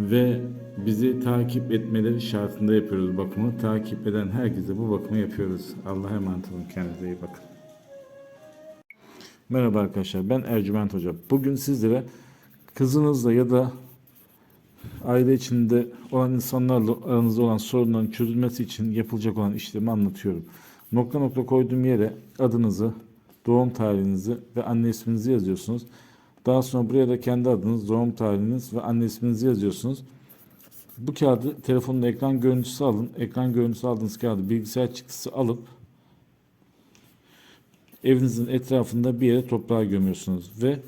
Ve bizi takip etmeleri şartında yapıyoruz bakımı. Takip eden herkese bu bakımı yapıyoruz. Allah'a emanet olun. Kendinize iyi bakın. Merhaba arkadaşlar. Ben Ercüment Hoca. Bugün sizlere kızınızla ya da aile içinde olan insanlarla aranızda olan sorunların çözülmesi için yapılacak olan işlemi anlatıyorum. Nokta nokta koyduğum yere adınızı, doğum tarihinizi ve anne isminizi yazıyorsunuz. Daha sonra buraya da kendi adınız, doğum tarihiniz ve anne isminizi yazıyorsunuz. Bu kağıdı telefonun ekran görüntüsü alın. Ekran görüntüsü aldığınız kağıdı bilgisayar çıktısı alıp evinizin etrafında bir yere toprağa gömüyorsunuz ve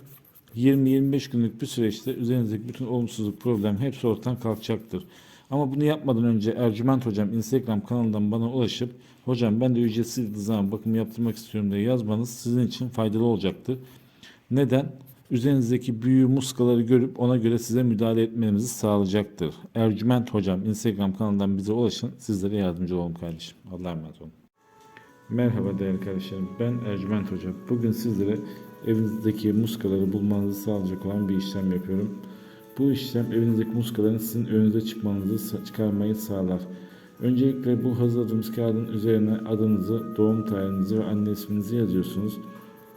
20-25 günlük bir süreçte üzerinizdeki bütün olumsuzluk, problem hepsi ortadan kalkacaktır. Ama bunu yapmadan önce Ercüment Hocam Instagram kanalından bana ulaşıp hocam ben de ücretsiz zaman bakım yaptırmak istiyorum diye yazmanız sizin için faydalı olacaktır. Neden? Üzerinizdeki büyü muskaları görüp ona göre size müdahale etmenizi sağlayacaktır. Ercüment Hocam Instagram kanalından bize ulaşın. Sizlere yardımcı olalım kardeşim. Allah'a emanet olun. Merhaba değerli kardeşlerim. Ben Ercüment Hoca. Bugün sizlere evinizdeki muskaları bulmanızı sağlayacak olan bir işlem yapıyorum. Bu işlem evinizdeki muskaların sizin önünüze çıkmanızı çıkarmayı sağlar. Öncelikle bu hazırladığımız kağıdın üzerine adınızı, doğum tarihinizi ve anne isminizi yazıyorsunuz.